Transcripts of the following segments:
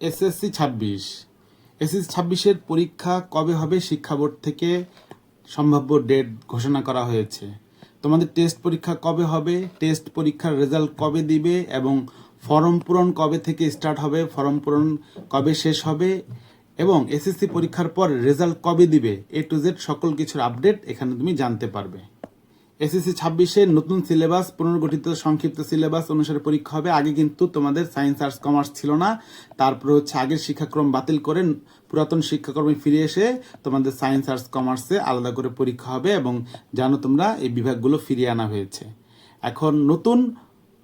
SSC ছাব্বিশ। SSC ছাব্বিশের পরীক্ষা কবে হবে শিক্ষা বোর্ড থেকে সম্ভাব্য ডেট ঘোষণা করা হয়েছে। তোমাদের টেস্ট পরীক্ষা কবে হবে, টেস্ট পরীক্ষার রেজাল্ট কবে দিবে এবং ফর্ম পূরণ কবে থেকে স্টার্ট হবে, ফর্ম পূরণ কবে শেষ হবে এবং এসএসসি পরীক্ষার পর রেজাল্ট কবে দিবে, এ টু জেড সকল কিছুর আপডেট এখানে তুমি জানতে পারবে। এসএসসি ছাব্বিশে নতুন সিলেবাস, পুনর্গঠিত সংক্ষিপ্ত সিলেবাস অনুসারে পরীক্ষা হবে। আগে কিন্তু তোমাদের সায়েন্স, আর্টস, কমার্স ছিল না। তারপরে হচ্ছে আগের শিক্ষাক্রম বাতিল করে পুরাতন শিক্ষাক্রমে ফিরে এসে তোমাদের সায়েন্স, আর্টস, কমার্সে আলাদা করে পরীক্ষা হবে এবং জানো তোমরা, এই বিভাগগুলো ফিরিয়ে আনা হয়েছে। এখন নতুন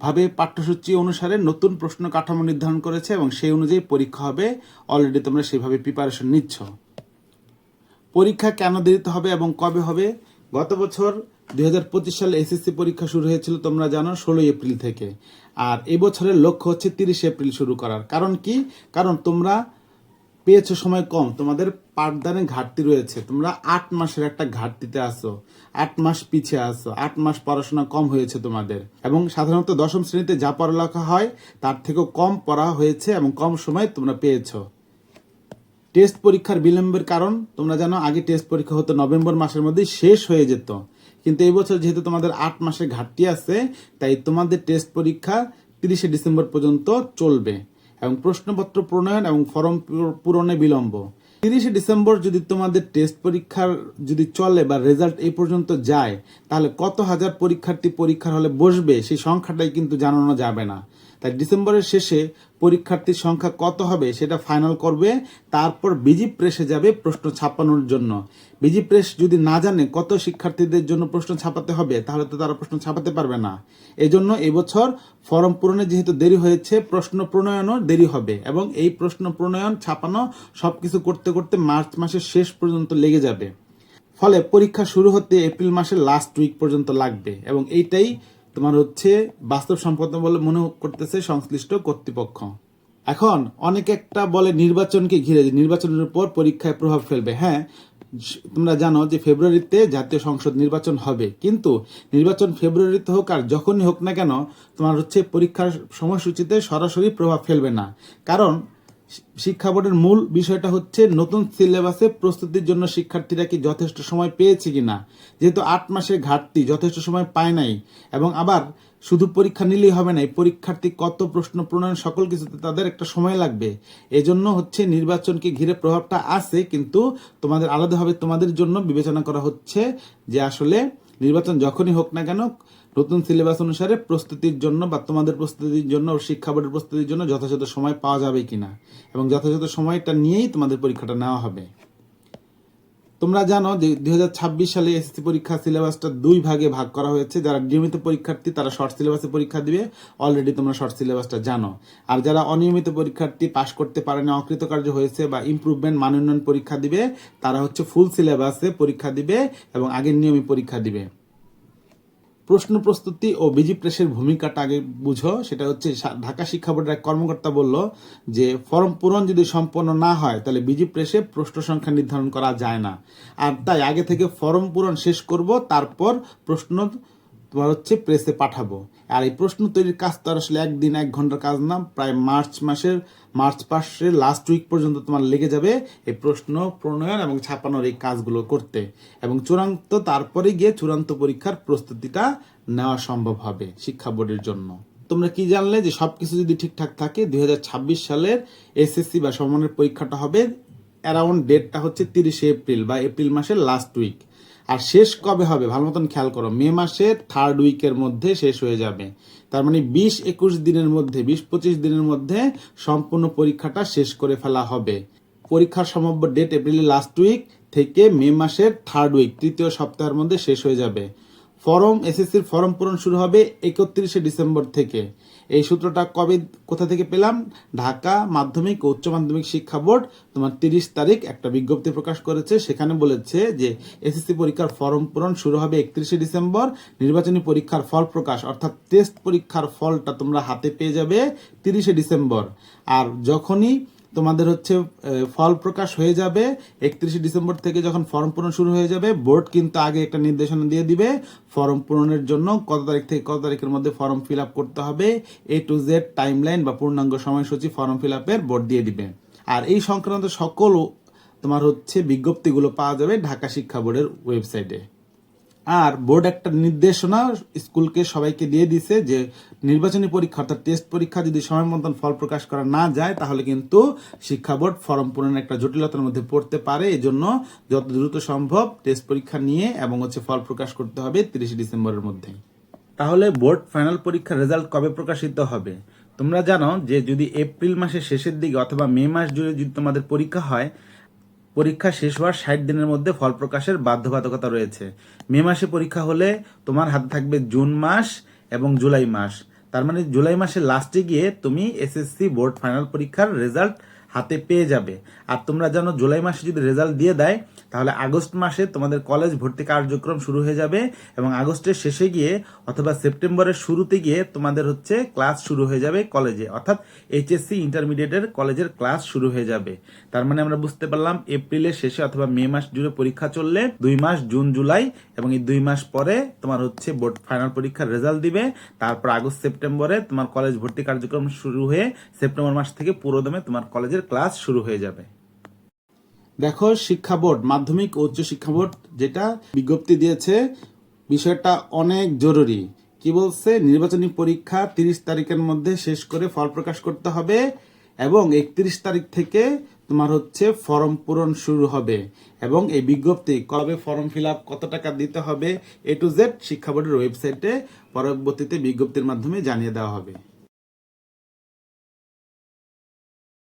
ভাবে পাঠ্যসূচি অনুসারে নতুন প্রশ্ন কাঠামো নির্ধারণ করেছে এবং সেই অনুযায়ী পরীক্ষা হবে। অলরেডি তোমরা সেভাবে প্রিপারেশন নিচ্ছ। পরীক্ষা কেন দেরিতে হবে এবং কবে হবে? গত বছর দুই হাজার পঁচিশ সালে এসএসসি পরীক্ষা শুরু হয়েছিল, তোমরা জানো, ষোলোই এপ্রিল থেকে। আর এবছরের লক্ষ্য হচ্ছে তিরিশ এপ্রিল শুরু করার। কারণ কি? কারণ তোমরা পেয়েছ সময় কম। তোমাদের পাঠদানে ঘাটতি রয়েছে। তোমরা আট মাসের একটা ঘাটতিতে আসো আট মাস পিছিয়ে আসো আট মাস পড়াশোনা কম হয়েছে তোমাদের। এবং সাধারণত দশম শ্রেণীতে যা পড়ালেখা হয়, তার থেকেও কম পড়া হয়েছে এবং কম সময় তোমরা পেয়েছ। টেস্ট পরীক্ষার বিলম্বের কারণ, তোমরা জানো, আগে টেস্ট পরীক্ষা হতো নভেম্বর মাসের মধ্যেই শেষ হয়ে যেত। কিন্তু এই বছর যেহেতু তোমাদের আট মাসে ঘাটতি আছে, তাই তোমাদের টেস্ট পরীক্ষা তিরিশে ডিসেম্বর পর্যন্ত চলবে এবং প্রশ্নপত্র প্রণয়ন এবং ফর্ম পূরণে বিলম্ব। তিরিশে ডিসেম্বর যদি তোমাদের টেস্ট পরীক্ষার যদি চলে বা রেজাল্ট এই পর্যন্ত যায়, তাহলে কত হাজার পরীক্ষার্থী পরীক্ষার হলে বসবে সেই সংখ্যাটাই কিন্তু জানানো যাবে না। তাই ডিসেম্বরের শেষে পরীক্ষার্থীর সংখ্যা কত হবে সেটা ফাইনাল করবে, তারপর বিজি প্রেসে যাবে প্রশ্ন ছাপানোর জন্য। বিজি প্রেস যদি না জানে কত শিক্ষার্থীদের জন্য প্রশ্ন ছাপাতে হবে, তাহলে তো তারা প্রশ্ন ছাপাতে পারবে না। এজন্য এবছর ফর্ম পূরণে যেহেতু দেরি হয়েছে, প্রশ্ন প্রণয়নও দেরি হবে এবং এই প্রশ্ন প্রণয়ন, ছাপানো সবকিছু করতে করতে মার্চ মাসের শেষ পর্যন্ত লেগে যাবে। ফলে পরীক্ষা শুরু হতে এপ্রিল মাসের লাস্ট উইক পর্যন্ত লাগবে এবং এইটাই তোমার হচ্ছে বাস্তব সম্পদ বলে মনে করতেছে সংশ্লিষ্ট কর্তৃপক্ষ। এখন অনেক একটা বলে নির্বাচনকে ঘিরে যে নির্বাচনের উপর পরীক্ষায় প্রভাব ফেলবে। হ্যাঁ তোমরা জানো যে ফেব্রুয়ারিতে জাতীয় সংসদ নির্বাচন হবে। কিন্তু নির্বাচন ফেব্রুয়ারিতে হোক আর যখনই হোক না কেন, তোমার হচ্ছে পরীক্ষার সময়সূচিতে সরাসরি প্রভাব ফেলবে না। কারণ শিক্ষা বোর্ডের মূল বিষয়টা হচ্ছে, নতুন সিলেবাসে প্রস্তুতির জন্য শিক্ষার্থীরা কি যথেষ্ট সময় পেয়েছে কিনা? যেহেতু আট মাসের ঘাটতি, যথেষ্ট সময় পায় নাই। এবং আবার শুধু পরীক্ষা নিলেই হবে না পরীক্ষার্থী কত প্রশ্ন প্রণয়ন, সকল কিছুতে তাদের একটা সময় লাগবে। এজন্য হচ্ছে নির্বাচনকে ঘিরে প্রভাবটা আছে, কিন্তু তোমাদের আলাদাভাবে তোমাদের জন্য বিবেচনা করা হচ্ছে যে আসলে নির্বাচন যখনই হোক না কেন নতুন সিলেবাস অনুসারে প্রস্তুতির জন্য বা তোমাদের প্রস্তুতির জন্য শিক্ষা বোর্ডের প্রস্তুতির জন্য যথাযথ সময় পাওয়া যাবে কিনা এবং যথাযথ সময়টা নিয়েই তোমাদের পরীক্ষাটা নেওয়া হবে। তোমরা জানো যে দুই হাজার ছাব্বিশ সালে এসএসসি পরীক্ষা সিলেবাসটা দুই ভাগে ভাগ করা হয়েছে। যারা নিয়মিত পরীক্ষার্থী তারা শর্ট সিলেবাসে পরীক্ষা দিবে। অলরেডি তোমরা শর্ট সিলেবাসটা জানো। আর যারা অনিয়মিত পরীক্ষার্থী পাশ করতে পারে না, অকৃতকার্য হয়েছে বা ইমপ্রুভমেন্ট মান উন্নয়ন পরীক্ষা দিবে, তারা হচ্ছে ফুল সিলেবাসে পরীক্ষা দিবে এবং আগের নিয়মে পরীক্ষা দিবে। প্রশ্ন প্রস্তুতি ও বিজি প্রেসের ভূমিকাটা আগে বুঝো। সেটা হচ্ছে ঢাকা শিক্ষা বোর্ডের এক কর্মকর্তা বলল যে, ফর্ম পূরণ যদি সম্পন্ন না হয়, তাহলে বিজি প্রেসে প্রশ্ন সংখ্যা নির্ধারণ করা যায় না। আর তাই আগে থেকে ফর্ম পূরণ শেষ করব, তারপর প্রশ্ন তোমার হচ্ছে প্রেসে পাঠাবো। আর এই প্রশ্ন তৈরির কাজ তো আসলে একদিন এক ঘণ্টার কাজ না, প্রায় মার্চ মাসের মার্চ মাসের লাস্ট উইক পর্যন্ত তোমার লেগে যাবে এই প্রশ্ন, প্রণয়ন এবং ছাপানোর এই কাজগুলো করতে। এবং চূড়ান্ত তারপরে গিয়ে চূড়ান্ত পরীক্ষার প্রস্তুতিটা নেওয়া সম্ভব হবে শিক্ষা বোর্ডের জন্য। তোমরা কি জানলে যে সবকিছু যদি ঠিকঠাক থাকে, দুই হাজার ছাব্বিশ সালের এসএসসি বা সমমানের পরীক্ষাটা হবে অ্যারাউন্ড ডেটটা হচ্ছে তিরিশে এপ্রিল বা এপ্রিল মাসের লাস্ট উইক আর শেষ কবে হবে? ভালো মতন খেয়াল করো। মে মাসের থার্ড উইকের মধ্যে শেষ হয়ে যাবে। তার মানে বিশ একুশ দিনের মধ্যে, বিশ পঁচিশ দিনের মধ্যে সম্পূর্ণ পরীক্ষাটা শেষ করে ফেলা হবে। পরীক্ষার সম্ভাব্য ডেট এপ্রিলের লাস্ট উইক থেকে মে মাসের থার্ড উইক তৃতীয় সপ্তাহের মধ্যে শেষ হয়ে যাবে। ফর্ম এসএসসির ফর্ম পূরণ শুরু হবে একত্রিশে ডিসেম্বর থেকে। এই সূত্রটা কবে, কোথা থেকে পেলাম? ঢাকা মাধ্যমিক ও উচ্চ মাধ্যমিক শিক্ষা বোর্ড তোমার তিরিশ তারিখ একটা বিজ্ঞপ্তি প্রকাশ করেছে। সেখানে বলেছে যে এসএসসি পরীক্ষার ফর্ম পূরণ শুরু হবে একত্রিশে ডিসেম্বর। নির্বাচনী পরীক্ষার ফল প্রকাশ, অর্থাৎ টেস্ট পরীক্ষার ফলটা তোমরা হাতে পেয়ে যাবে তিরিশে ডিসেম্বর। আর যখনই তোমাদের হচ্ছে ফল প্রকাশ হয়ে যাবে। একত্রিশে ডিসেম্বর থেকে যখন ফর্ম পূরণ শুরু হয়ে যাবে, বোর্ড কিন্তু আগে একটা নির্দেশনা দিয়ে দিবে, ফর্ম পূরণের জন্য কত তারিখ থেকে কত তারিখের মধ্যে ফর্ম ফিল আপ করতে হবে এ টু জেড টাইমলাইন বা পূর্ণাঙ্গ সময়সূচি ফর্ম ফিল আপের বোর্ড দিয়ে দিবে। আর এই সংক্রান্ত সকল তোমার হচ্ছে বিজ্ঞপ্তিগুলো পাওয়া যাবে ঢাকা শিক্ষা বোর্ডের ওয়েবসাইটে। আর বোর্ড একটা নির্দেশনা স্কুলকে সবাইকে দিয়ে দিছে যে নির্বাচনী পরীক্ষা অর্থাৎ টেস্ট পরীক্ষা যদি সময় মতন ফল প্রকাশ করা না যায়, তাহলে কিন্তু শিক্ষা বোর্ড ফর্ম পূরণের একটা জটিলতার মধ্যে পড়তে পারে। এই জন্য যত দ্রুত সম্ভব টেস্ট পরীক্ষা নিয়ে এবং হচ্ছে ফল প্রকাশ করতে হবে তিরিশে ডিসেম্বরের মধ্যে। তাহলে বোর্ড ফাইনাল পরীক্ষার রেজাল্ট কবে প্রকাশিত হবে? তোমরা জানো যে যদি এপ্রিল মাসের শেষের দিকে অথবা মে মাস জুড়ে যদি তোমাদের পরীক্ষা হয় পরীক্ষা শেষ হওয়ার ষাট দিনের মধ্যে ফল প্রকাশের বাধ্যবাধকতা রয়েছে। মে মাসে পরীক্ষা হলে তোমার হাতে থাকবে জুন মাস এবং জুলাই মাস। তার মানে জুলাই মাসে লাস্টে গিয়ে তুমি এসএসসি বোর্ড ফাইনাল পরীক্ষার রেজাল্ট হাতে পেয়ে যাবে। আর তোমরা জানো, জুলাই মাসে যদি রেজাল্ট দিয়ে দেয়, তাহলে আগস্ট মাসে তোমাদের কলেজ ভর্তি কার্যক্রম শুরু হয়ে যাবে এবং আগস্টের শেষে গিয়ে অথবা সেপ্টেম্বরের শুরুতে গিয়ে তোমাদের হচ্ছে ক্লাস শুরু হয়ে যাবে কলেজে। অর্থাৎ এইচএসসি ইন্টারমিডিয়েটের কলেজের ক্লাস শুরু হয়ে যাবে। তার মানে আমরা বুঝতে পারলাম, এপ্রিলের শেষে অথবা মে মাস জুড়ে পরীক্ষা চললে দুই মাস জুন, জুলাই এবং এই দুই মাস পরে তোমার হচ্ছে বোর্ড ফাইনাল পরীক্ষার রেজাল্ট দিবে। তারপর আগস্ট, সেপ্টেম্বরে তোমার কলেজ ভর্তি কার্যক্রম শুরু হয়ে সেপ্টেম্বর মাস থেকে পুরোদমে তোমার কলেজের ক্লাস শুরু হয়ে যাবে। দেখো, শিক্ষা বোর্ড, মাধ্যমিক ও উচ্চ শিক্ষা বোর্ড যেটা বিজ্ঞপ্তি দিয়েছে, বিষয়টা অনেক জরুরি। কি বলছে? নির্বাচনী পরীক্ষা তিরিশ তারিখের মধ্যে শেষ করে ফল প্রকাশ করতে হবে এবং একত্রিশ তারিখ থেকে তোমার হচ্ছে ফর্ম পূরণ শুরু হবে এবং এই বিজ্ঞপ্তি কবে ফর্ম ফিল আপ কত টাকা দিতে হবে, এ টু জেড শিক্ষা বোর্ডের ওয়েবসাইটে পরবর্তীতে বিজ্ঞপ্তির মাধ্যমে জানিয়ে দেওয়া হবে।